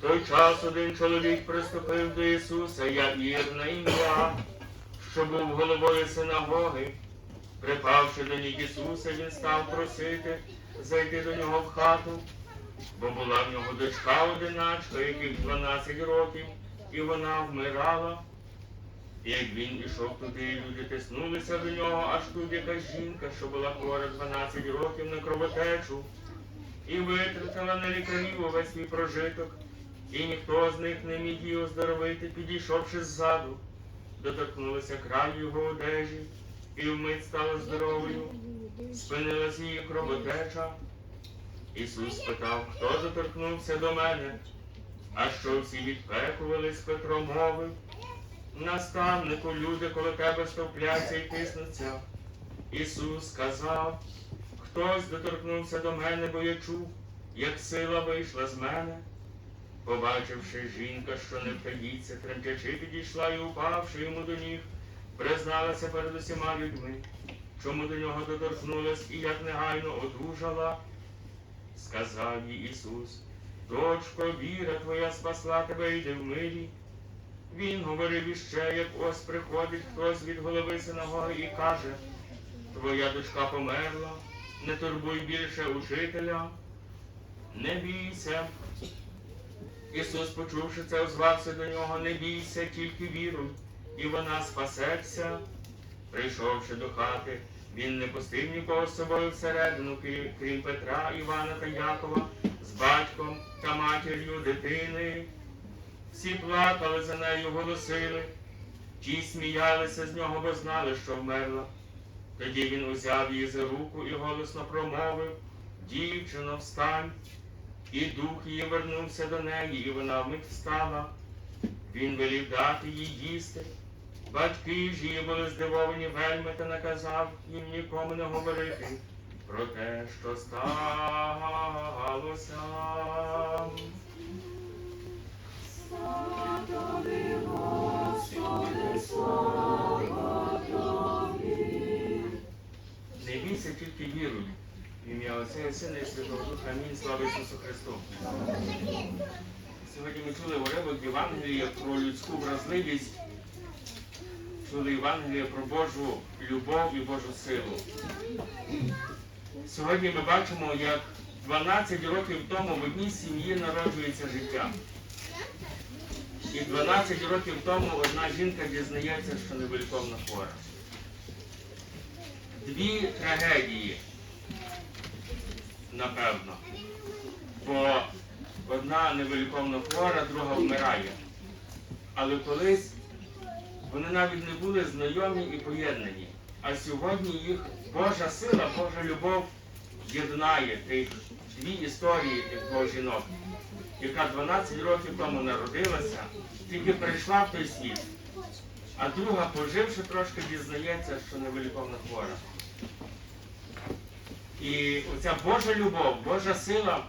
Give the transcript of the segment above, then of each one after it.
Той час один чоловік приступив до Ісуса, Яїр на ім'я, що був головою синагоги. Припавши до ніг Ісуса, він став просити зайти до нього в хату, бо була в нього дочка одиначка, яких 12 років, і вона вмирала. І як він ішов туди, люди тиснулися до нього, аж тут якась жінка, що була хвора 12 років на кровотечу, і витратила на лікарів увесь свій прожиток, і ніхто з них не міг її оздоровити, підійшовши ззаду, доторкнулися краю його одежі, і вмить стала здоровою, спинилася її кровотеча. Ісус спитав, хто доторкнувся до мене, а що всі відпекувались, Петро мовив. Наставнику, люди коло тебе стовпляться і тиснуться. Ісус сказав, хтось доторкнувся до мене, бо я чув, як сила вийшла з мене. Побачивши жінка, що не втаїться, тремтячи підійшла і упавши йому до ніг, призналася перед усіма людьми, чому до нього доторкнулась і як негайно одужала. Сказав їй Ісус, дочко, віра твоя спасла тебе, йди в мирі. Він говорив іще, як ось приходить хтось від голови синагоги і каже, твоя дочка померла, не турбуй більше учителя, не бійся. Ісус, почувши це, озвався до нього, не бійся, тільки віруй, і вона спасеться. Прийшовши до хати, він не пустив нікого з собою всередину, крім Петра, Івана та Якова, з батьком та матір'ю дитини. Всі плакали за нею, голосили. Ті сміялися з нього, бо знали, що вмерла. Тоді він узяв її за руку і голосно промовив Дівчино, встань. І дух її вернувся до неї, і вона вмить встала. Він велів дати їй їсти. Батьки ж її були здивовані вельми та наказав їм нікому не говорити про те, що сталося. Тобі. Не бійся, тільки віруй. Ім'я Отця і Сина і Святого Духа. Амінь. Слава Ісусу Христу. Сьогодні ми чули уривок Євангелія про людську вразливість, чули Євангелія про Божу любов і Божу силу. Сьогодні ми бачимо, як 12 років тому в одній сім'ї народжується життя. І 12 років тому одна жінка дізнається, що невеликовна хвора. Дві трагедії, напевно. Бо одна невеликовно хвора, друга вмирає. Але колись вони навіть не були знайомі і поєднані. А сьогодні їх Божа сила, Божа любов єднає тих дві історії тих двох жінок, яка 12 років тому народилася, тільки прийшла в той світ. А друга, поживши трошки, дізнається, що невеликовна хвора. І оця Божа любов, Божа сила,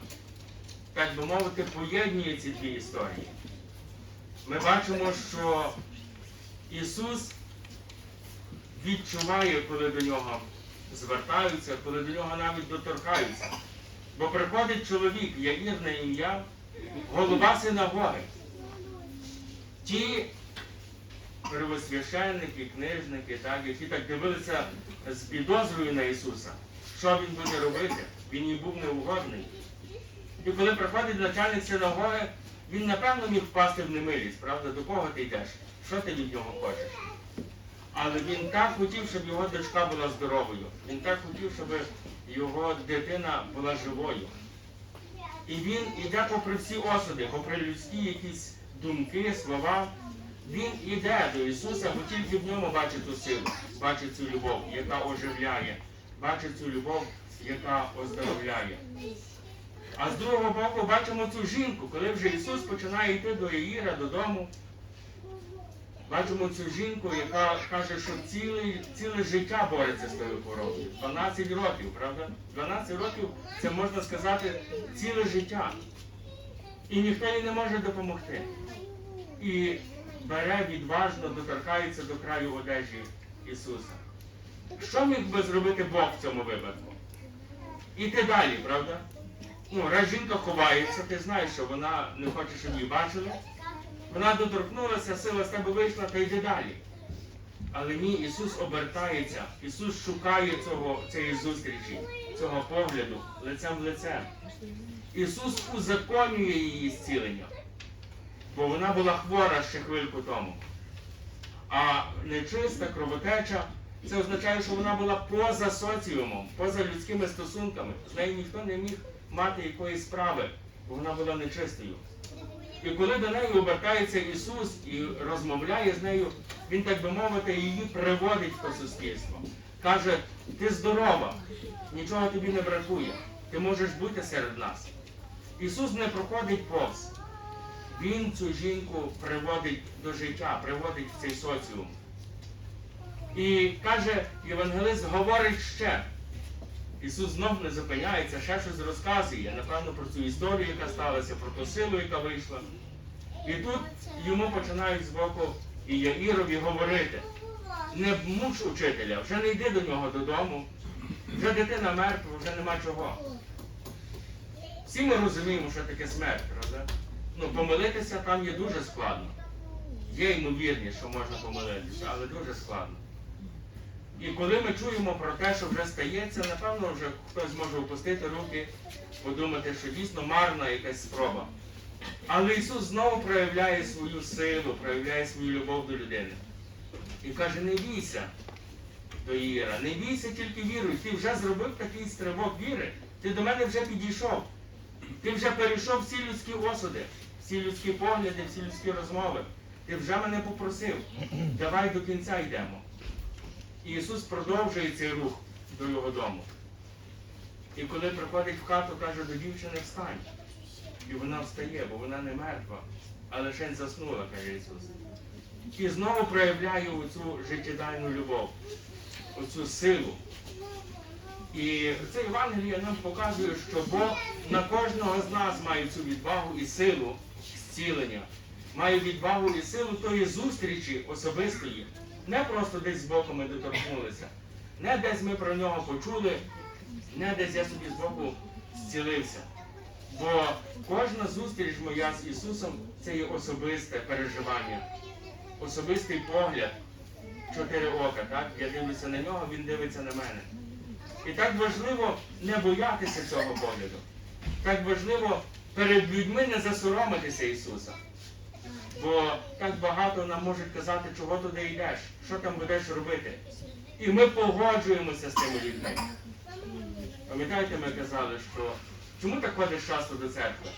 так би мовити, поєднує ці дві історії. Ми бачимо, що Ісус відчуває, коли до нього звертаються, коли до нього навіть доторкаються. Бо приходить чоловік, Яїр на ім'я, голова синагоги. Ті первосвященники, книжники, так, які так дивилися з підозрою на Ісуса, що він буде робити, він їм був неугодний. І коли приходить начальник синагоги, він напевно міг впасти в немилість, правда, до кого ти йдеш? Що ти від нього хочеш? Але він так хотів, щоб його дочка була здоровою. Він так хотів, щоб його дитина була живою. І він іде попри всі осуди, попри людські якісь думки, слова. Він іде до Ісуса, бо тільки в ньому бачить ту силу, бачить цю любов, яка оживляє, бачить цю любов, яка оздоровляє. А з другого боку бачимо цю жінку, коли вже Ісус починає йти до Яїра додому. Бачимо цю жінку, яка каже, що ціле, ціле життя бореться з тою хворобою. 12 років, правда? 12 років це можна сказати ціле життя. І ніхто їй не може допомогти. І бере відважно, доторкається до краю одежі Ісуса. Що міг би зробити Бог в цьому випадку? Іти далі, правда? Ну, раз жінка ховається, ти знаєш, що вона не хоче, щоб її бачили. Вона доторкнулася, сила з тебе вийшла та йде далі. Але ні, Ісус обертається, Ісус шукає цього, цієї зустрічі, цього погляду, лицем в лице. Ісус узаконює її зцілення, бо вона була хвора ще хвильку тому. А нечиста кровотеча це означає, що вона була поза соціумом, поза людськими стосунками. З нею ніхто не міг мати якоїсь справи, бо вона була нечистою. І коли до неї обертається Ісус і розмовляє з нею, Він, так би мовити, її приводить в те суспільство. Каже, ти здорова, нічого тобі не бракує, ти можеш бути серед нас. Ісус не проходить повз. Він цю жінку приводить до життя, приводить в цей соціум. І каже, євангелист говорить ще. Ісус знов не зупиняється, ще щось розказує, напевно, про цю історію, яка сталася, про ту силу, яка вийшла. І тут йому починають збоку і Яїрові говорити. Не муч учителя, вже не йди до нього додому, вже дитина мертва, вже нема чого. Всі ми розуміємо, що таке смерть, правда? Ну, помилитися там є дуже складно. Є ймовірність, що можна помилитися, але дуже складно. І коли ми чуємо про те, що вже стається, напевно, вже хтось може опустити руки, подумати, що дійсно марна якась спроба. Але Ісус знову проявляє свою силу, проявляє свою любов до людини. І каже, не бійся до Іра, не бійся, тільки віруй. Ти вже зробив такий стрибок віри, ти до мене вже підійшов. Ти вже перейшов всі людські осуди, всі людські погляди, всі людські розмови. Ти вже мене попросив. Давай до кінця йдемо. Ісус продовжує цей рух до його дому. І коли приходить в хату, каже до дівчини встань. І вона встає, бо вона не мертва, а лише заснула, каже Ісус. І знову проявляє оцю життєдайну любов, оцю силу. І це Євангеліє нам показує, що Бог на кожного з нас має цю відвагу і силу зцілення, має відвагу і силу тої зустрічі особистої. Не просто десь збоку ми доторкнулися, не десь ми про нього почули, не десь я собі збоку зцілився. Бо кожна зустріч моя з Ісусом це є особисте переживання, особистий погляд, чотири ока. Так? Я дивлюся на нього, він дивиться на мене. І так важливо не боятися цього погляду. Так важливо перед людьми не засоромитися Ісуса. Бо так багато нам можуть казати, чого туди йдеш, що там будеш робити. І ми погоджуємося з тими людьми. Пам'ятаєте, ми казали, що чому так ходиш часто до церкви?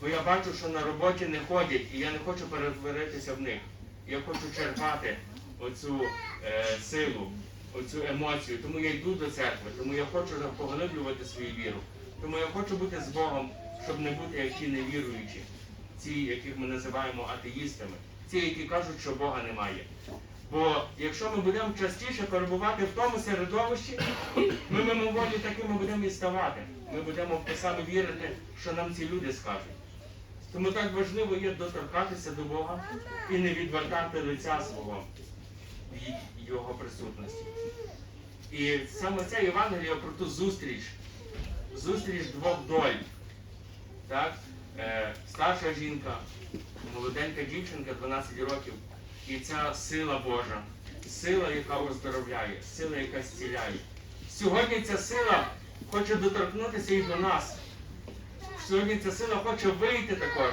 Бо я бачу, що на роботі не ходять, і я не хочу перетворитися в них. Я хочу черпати оцю е, силу, оцю емоцію. Тому я йду до церкви, тому я хочу поглиблювати свою віру. Тому я хочу бути з Богом, щоб не бути як ті невіруючі, ці, яких ми називаємо атеїстами, ті, які кажуть, що Бога немає. Бо якщо ми будемо частіше перебувати в тому середовищі, ми мимоволі такими будемо і ставати. Ми будемо те саме вірити, що нам ці люди скажуть. Тому так важливо є доторкатися до Бога і не відвертати лиця свого від Його присутності. І саме це Євангеліє про ту зустріч, зустріч двох доль. Так? Е, старша жінка, молоденька дівчинка 12 років. І ця сила Божа, сила, яка оздоровляє, сила, яка зціляє. Сьогодні ця сила хоче доторкнутися і до нас. Сьогодні ця сила хоче вийти також.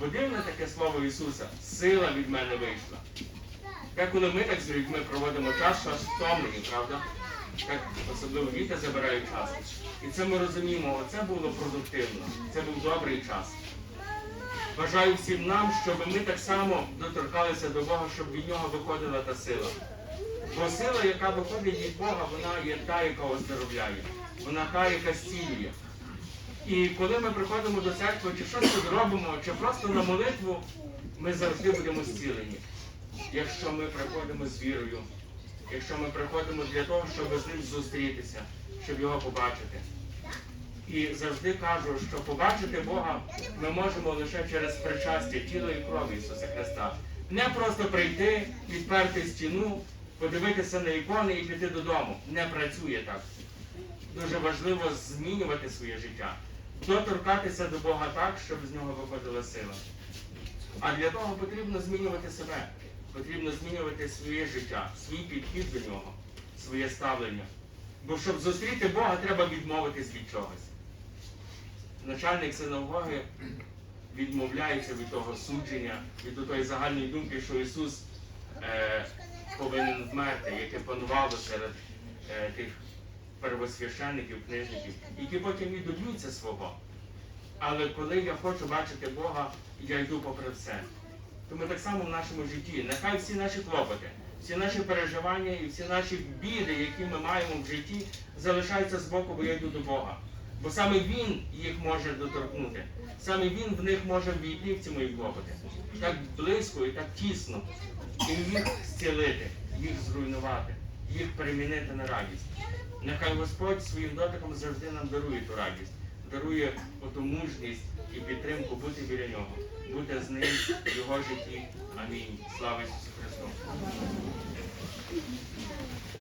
Бо дивне таке слово Ісуса, сила від мене вийшла. Так коли ми так з людьми проводимо час, що втомлені, правда? Так особливо діти забирають час. І це ми розуміємо, оце було продуктивно, це був добрий час. Бажаю всім нам, щоб ми так само доторкалися до Бога, щоб від нього виходила та сила. Бо сила, яка виходить від Бога, вона є та, яка оздоровляє, вона та, яка зцілює. І коли ми приходимо до церкви, чи щось тут робимо, чи просто на молитву, ми завжди будемо зцілені. Якщо ми приходимо з вірою, якщо ми приходимо для того, щоб з ним зустрітися, щоб його побачити. І завжди кажу, що побачити Бога ми можемо лише через причастя тіла і крові Ісуса Христа. Не просто прийти, підперти стіну, подивитися на ікони і піти додому. Не працює так. Дуже важливо змінювати своє життя. доторкатися до Бога так, щоб з нього виходила сила. А для того потрібно змінювати себе, потрібно змінювати своє життя, свій підхід до нього, своє ставлення. Бо щоб зустріти Бога, треба відмовитись від чогось. Начальник синагоги відмовляється від того судження, від тої загальної думки, що Ісус е, повинен вмерти, яке панувало серед е, тих первосвященників, книжників, які потім і доб'ються свого. Але коли я хочу бачити Бога, я йду попри все. Тому так само в нашому житті. Нехай всі наші клопоти, всі наші переживання і всі наші біди, які ми маємо в житті, залишаються з боку, бо я йду до Бога. Бо саме Він їх може доторкнути. Саме Він в них може війти в ці мої клопоти. Так близько і так тісно. І їх зцілити, їх зруйнувати, їх перемінити на радість. Нехай Господь своїм дотиком завжди нам дарує ту радість, дарує оту мужність і підтримку бути біля нього, бути з ним в його житті. Амінь. Слава Ісусу Христу!